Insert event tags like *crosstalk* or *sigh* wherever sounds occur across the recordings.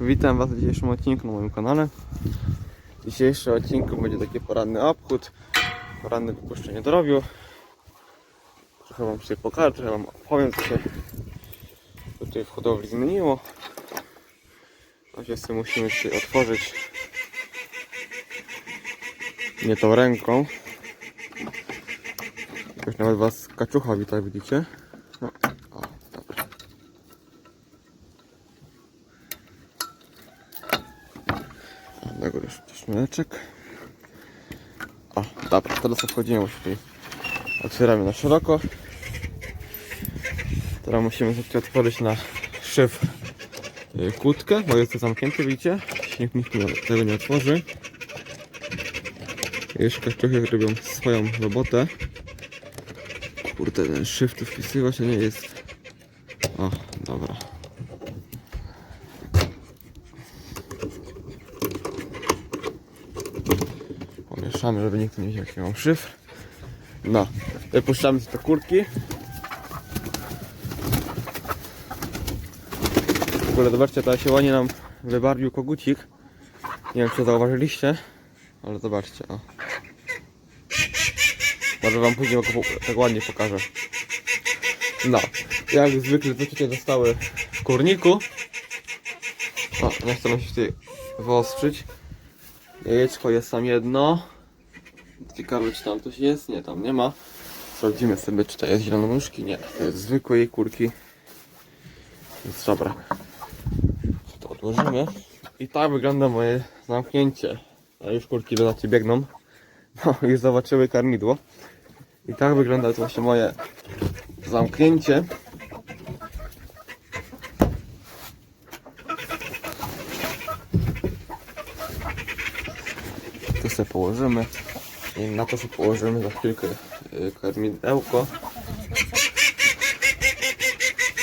Witam Was w dzisiejszym odcinku na moim kanale. W dzisiejszym odcinku będzie taki poranny obchód, poranne wypuszczenie drobiu. Trochę Wam się pokażę, trochę Wam opowiem co się tutaj w hodowli zmieniło. Oczywiście musimy się otworzyć nie tą ręką. Już nawet Was kaczucha wita, widzicie? No, o, dobra. Górę jeszcze szmyleczek. O, dobra, teraz wchodzimy już tutaj. Otwieramy na szeroko. Teraz musimy sobie otworzyć na szyf y, kłódkę, bo jest to zamknięte, widzicie? Nikt, nikt tego nie otworzy. Już kaczuchy robią swoją robotę. Kurde, ten szyf tu wpisywać, a nie jest... O, dobra. Pomieszamy, żeby nikt nie wiedział jaki mam szyfr. No, wypuszczamy te kurki. W ogóle zobaczcie, ta się ładnie nam wybarwił kogucik. Nie wiem czy zauważyliście, ale zobaczcie, o. Może wam później go tak ładnie pokażę. No, jak zwykle te tutaj zostały w kurniku. O, nie chcę się tutaj wyostrzyć. Jajeczko jest tam jedno. Ciekawe czy tam coś jest? Nie, tam nie ma. Sprawdzimy sobie czy to jest zielonomyszki. Nie, to jest zwykłe jej kurki. Więc dobra. To odłożymy. I tak wygląda moje zamknięcie. A już kurki do znaczy biegną. *laughs* No, już zobaczyły karmidło. I tak wygląda to właśnie moje zamknięcie. Tu sobie położymy. Na to sobie położymy za chwilkę y, karmidełko.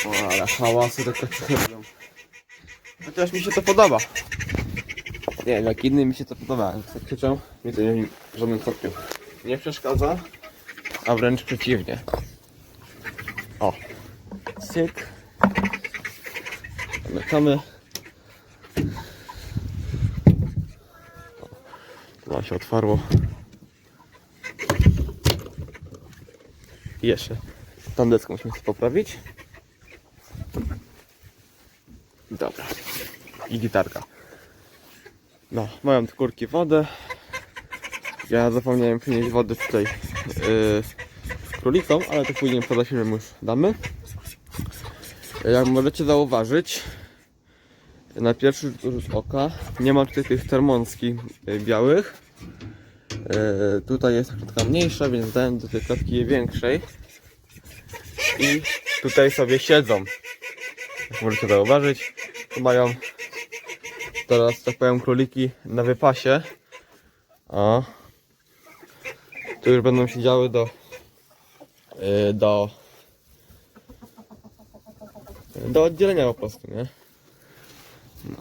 O, ale hałasy takie robią. Chociaż mi się to podoba. Nie wiem, jak innym mi się to podoba. Jak tak krzyczą, mi to nie w żadnym stopniu nie przeszkadza, a wręcz przeciwnie. O, cyk. Zamykamy. O, Tu nam się otwarło. Jeszcze tą deskę musimy poprawić. Dobra. I gitarka. No, mają te kurki wodę. Ja zapomniałem przynieść wody tutaj yy, królikom, ale to później po zasięgu już damy. Jak możecie zauważyć, na pierwszy rzut oka nie ma tutaj tych termonskich yy, białych. Yy, tutaj jest klatka mniejsza, więc dałem do tej klatki większej. I tutaj sobie siedzą. Jak możecie zauważyć, tu mają teraz, tak powiem, króliki na wypasie. O. Tu już będą siedziały do yy, do do oddzielenia po prostu, nie? No.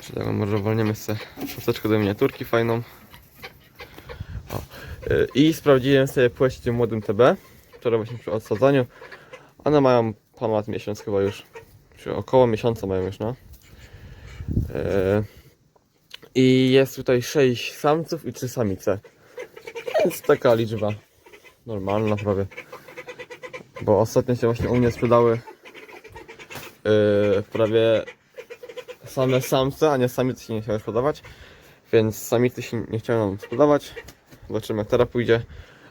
Czy tego może wolniemy sobie posteczkę do miniaturki fajną. I sprawdziłem sobie płeć tym młodym TB, wczoraj właśnie przy odsadzaniu. One mają ponad miesiąc chyba już, czy około miesiąca mają już, no. Yy, I jest tutaj 6 samców i 3 samice. Jest taka liczba normalna prawie. Bo ostatnio się właśnie u mnie sprzedały yy, prawie same samce, a nie samice się nie chciały sprzedawać. Więc samicy się nie chciały nam sprzedawać. Zobaczymy jak teraz pójdzie.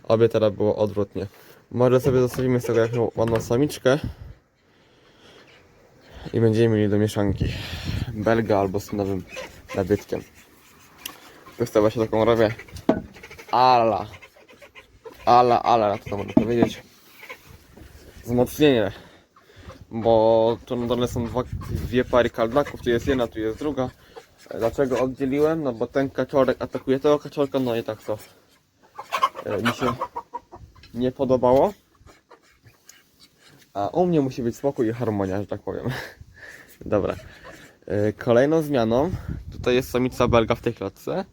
Obie teraz było odwrotnie. Może sobie zostawimy z tego jakąś ładną samiczkę. I będziemy mieli do mieszanki. Belga albo z nowym nabytkiem. Wystawa się taką robię. Ala. Ala, ala, jak to tam można powiedzieć. Wzmocnienie. Bo tu na dole są dwa, dwie pary kaldaków, tu jest jedna, tu jest druga. Dlaczego oddzieliłem? No bo ten kaczorek atakuje tego kaczorka, no i tak to mi się nie podobało. A u mnie musi być spokój i harmonia, że tak powiem. *laughs* Dobra. E, Kolejną zmianą, tutaj jest samica belga w tej klatce.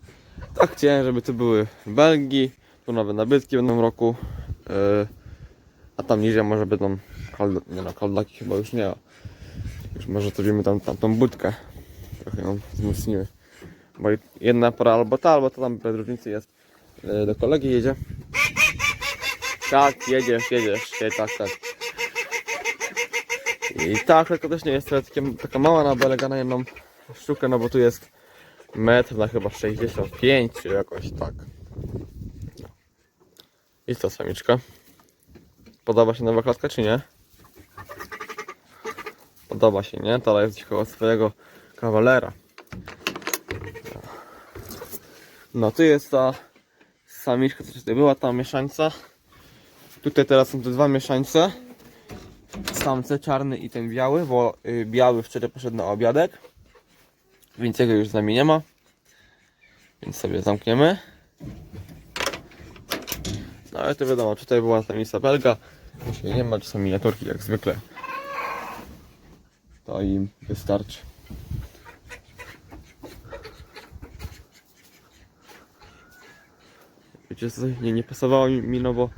Tak chciałem, żeby tu były belgi, tu nowe nabytki będą w roku. e, A tam niżej może będą nie no, kaldaki chyba już nie. Już może zrobimy tam, tam tą budkę. trochę ją wzmocniły. Bo jedna para albo ta, albo ta tam bez różnicy jest. E, Do kolegi jedzie. Tak, jedziesz, jedziesz, je, tak, tak. I ta kredka też nie jest takie, taka mała na belega na jedną sztukę, no bo tu jest metr na chyba 65 czy jakoś tak. I co samiczka? Podoba się nowa klatka czy nie? Podoba się, nie? To jest koło swojego kawalera. No tu jest ta samiczka, co tutaj była, ta mieszańca. Tutaj teraz są te dwa mieszańce. Samce czarny i ten biały, bo y, biały wczoraj poszedł na obiadek. Więc jego już z nami nie ma. Więc sobie zamkniemy. No ale to wiadomo, tutaj była ta miejsca belga. Dzisiaj nie ma, czy są miniaturki jak zwykle. To im wystarczy. Wiecie co, nie, nie pasowało mi, no bo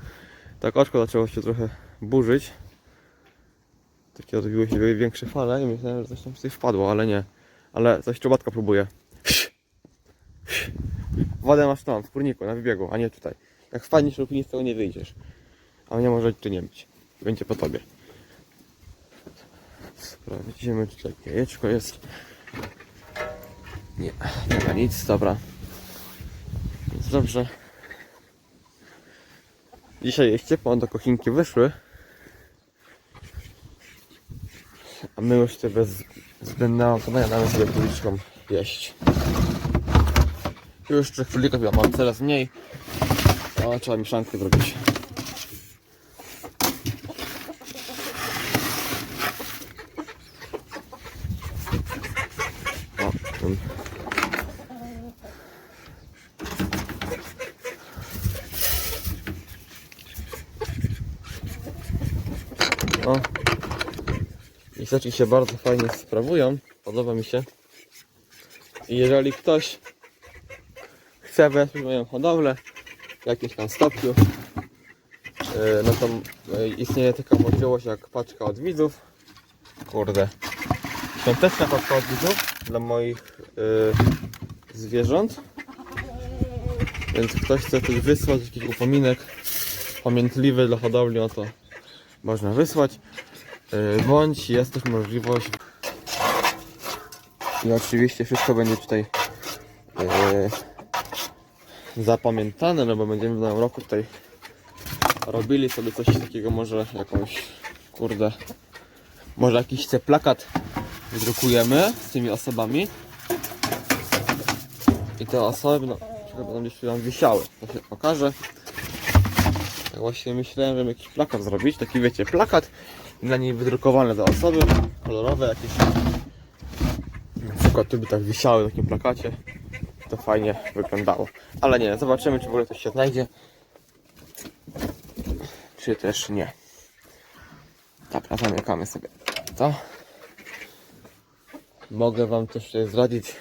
tak oczko zaczęło się trochę burzyć. Takie odbiły się większe fale i myślałem, że coś tam tutaj wpadło, ale nie. Ale coś czobatka próbuje. Wodę masz tam, w kurniku, na wybiegu, a nie tutaj. Jak wpadniesz lub nic, to nie wyjdziesz. A nie może tu nie być. Będzie po tobie. Sprawdzimy, czy tutaj jajeczko jest. Nie, nie ma nic, dobra. Więc dobrze. Dzisiaj jest ciepło, do kochinki wyszły. A my już te bez zbędnego zadania damy sobie króliczkom jeść. Już trzech królików ja mam coraz mniej. O, trzeba mieszankę zrobić. O, ten. O. Miseczki się bardzo fajnie sprawują. Podoba mi się. I jeżeli ktoś chce wesprzeć moją hodowlę w jakimś tam stopniu, yy, no to yy, istnieje taka możliwość jak paczka od widzów. Kurde. Świąteczna paczka od widzów dla moich yy, zwierząt. Więc ktoś chce coś wysłać, jakiś upominek pamiętliwy dla hodowli, no to można wysłać. Yy, Bądź jest też możliwość. I oczywiście wszystko będzie tutaj yy, zapamiętane, no bo będziemy w nowym roku tutaj robili sobie coś takiego, może jakąś, kurde, może jakiś te plakat wydrukujemy z tymi osobami. I te osoby, no, będą gdzieś tam wisiały, to się pokaże. Tak właśnie myślałem, żeby jakiś plakat zrobić, taki wiecie, plakat na niej wydrukowane te osoby, kolorowe jakieś. Na przykład tu by tak wisiały w takim plakacie. To fajnie wyglądało. Ale nie, zobaczymy czy w ogóle coś się znajdzie. Czy też nie. Dobra, zamykamy sobie to. Mogę wam też tutaj zdradzić.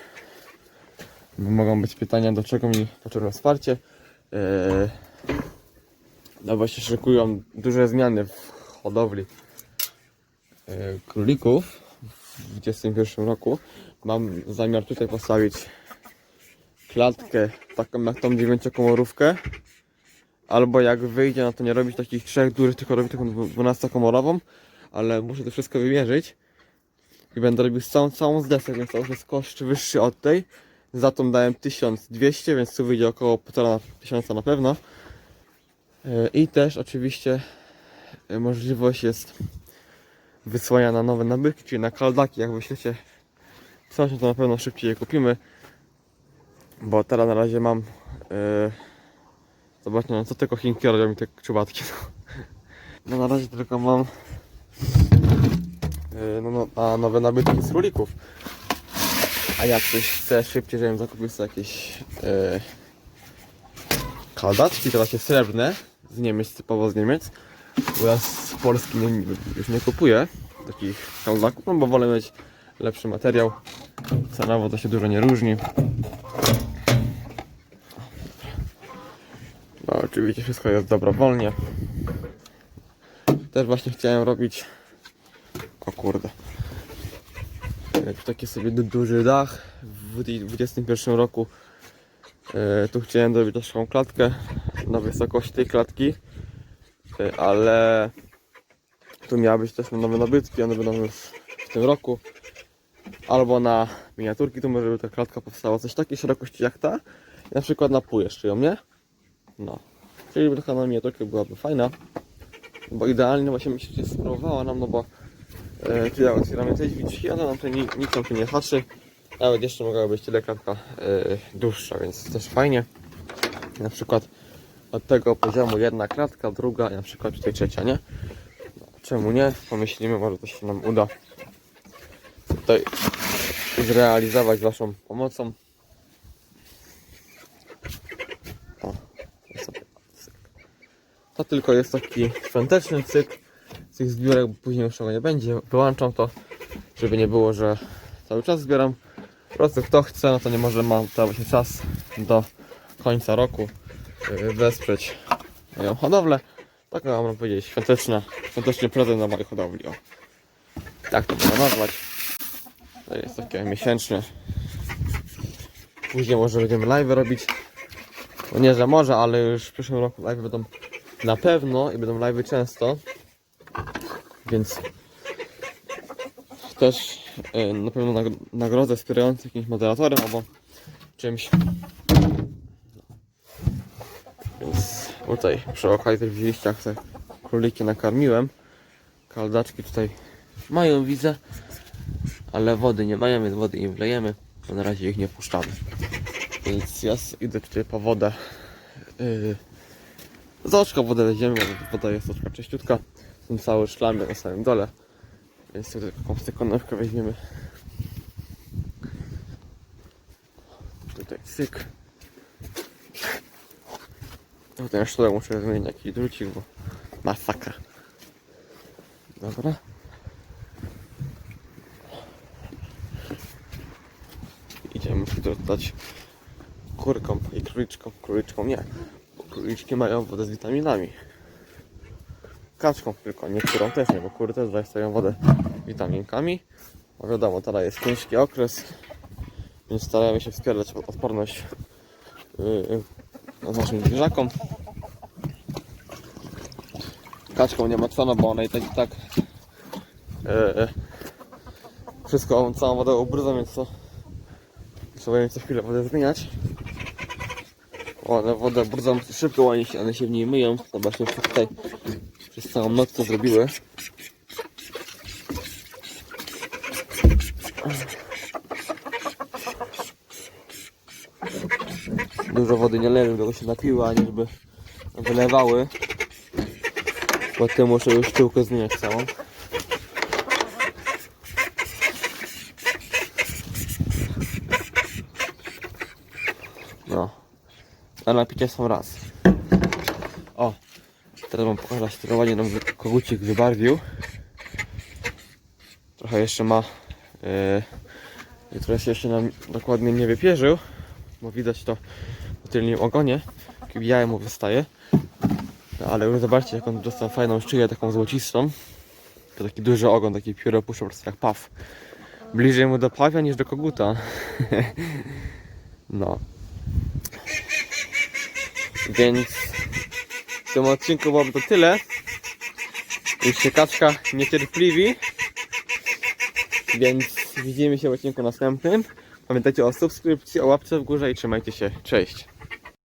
Mogą być pytania, do czego mi potrzebne wsparcie. Yy, no bo się szykują duże zmiany w hodowli królików w 2021 roku. Mam zamiar tutaj postawić klatkę taką jak tą dziewięciokomorówkę. Albo jak wyjdzie, no to nie robić takich trzech dużych, tylko robić taką 12-komorową. Ale muszę to wszystko wymierzyć. I będę robił całą, całą z desek, więc to już jest koszt wyższy od tej. Za tą dałem 1200, więc tu wyjdzie około 1500 na pewno. E, I też oczywiście e, możliwość jest wysłania na nowe nabytki, czyli na kaldaki. Jak myślicie, coś, no to na pewno szybciej je kupimy. Bo teraz na razie mam. Yy, zobaczcie, no co tylko Chinki robią mi te czubatki. No na razie tylko mam. Yy, no, no, nowe nabytki z królików. A jak ktoś chce szybciej, żebym zakupił sobie jakieś. Yy, kaldaczki, to właśnie srebrne, z Niemiec, typowo z Niemiec. Bo ja Polski nie, już nie kupuję takich kaldaków, no bo wolę mieć lepszy materiał. Cenowo to się dużo nie różni. No oczywiście wszystko jest dobrowolnie. Też właśnie chciałem robić... O kurde. Taki sobie du- duży dach. W 2021 roku e, tu chciałem zrobić taką klatkę na wysokość tej klatki, e, ale tu miały być też nowe nabytki, one będą już w tym roku. Albo na miniaturki, to może by ta klatka powstała coś takiej szerokości jak ta. I na przykład jeszcze ją, nie? No. Czyli by taka na miniaturkę byłaby fajna. Bo idealnie właśnie mi się sprawowała nam, no bo e, tu jak otwieramy te drzwiczki, ale nam ni- nic tam tu nie haczy. Nawet jeszcze mogła być tyle klatka e, dłuższa, więc też fajnie. Na przykład od tego poziomu jedna klatka, druga i na przykład tutaj trzecia, nie? Czemu nie? Pomyślimy, może to się nam uda tutaj zrealizować Waszą pomocą. O, to tylko jest taki świąteczny cykl z tych zbiórek, bo później już tego nie będzie. Wyłączam to, żeby nie było, że cały czas zbieram. Po prostu kto chce, no to nie może ma właśnie czas do końca roku wesprzeć moją hodowlę. Taka mam powiedzieć świąteczna, świąteczny prezent na mojej hodowli. O. Tak to można nazwać. To jest takie miesięczne. Później może będziemy live robić. No nie, że może, ale już w przyszłym roku live będą na pewno i będą live często. Więc też e, na pewno nag- nagrodzę wspierających jakimś moderatorem albo czymś. Więc tutaj przy okazji widzieliście jak te króliki nakarmiłem. Kaldaczki tutaj mają widzę, ale wody nie mają, więc wody im wlejemy, bo na razie ich nie puszczamy. Więc ja idę tutaj po wodę. Yy, z oczka wodę weźmiemy, bo woda jest oczka czyściutka. Są całe szlamy na samym dole. Więc tutaj taką sekundę weźmiemy. Tutaj cyk. Tutaj jeszcze muszę zmienić jakiś drucik, bo masakra. Dobra. Idziemy tu dać kurkom i króliczkom. Króliczkom nie. Bo króliczki mają wodę z witaminami. Kaczką tylko, niektórą też nie, bo kury też zastają wodę witaminkami. Bo wiadomo, teraz jest ciężki okres, więc staramy się wspierać odporność yy, naszym zwierzakom. Kaczką nie ma bo ona i tak i tak yy, wszystko, całą wodę ubrudza, więc to trzeba im co chwilę wodę zmieniać. One wodę brudzą szybko, one się, one się w niej myją. Zobaczcie, tutaj przez całą noc to zrobiły. Dużo wody nie leją, bo się napiły, ani żeby wylewały. Ty muszę już tyłkę zmieniać całą. No. A napicie są raz. O, teraz wam pokażę sterowanie nam kogucik wybarwił. Trochę jeszcze ma. Yy, jeszcze nam dokładnie nie wypierzył, bo widać to tylnym ogonie. Taki biały mu wystaje. No, ale już zobaczcie, jak on dostał fajną szyję, taką złocistą. To taki duży ogon, taki pióro puszcza po prostu jak paw. Bliżej mu do pawia niż do koguta. *laughs* no. Więc w tym odcinku byłoby to tyle. Już kaczka niecierpliwi. Więc widzimy się w odcinku następnym. Pamiętajcie o subskrypcji, o łapce w górze i trzymajcie się. Cześć.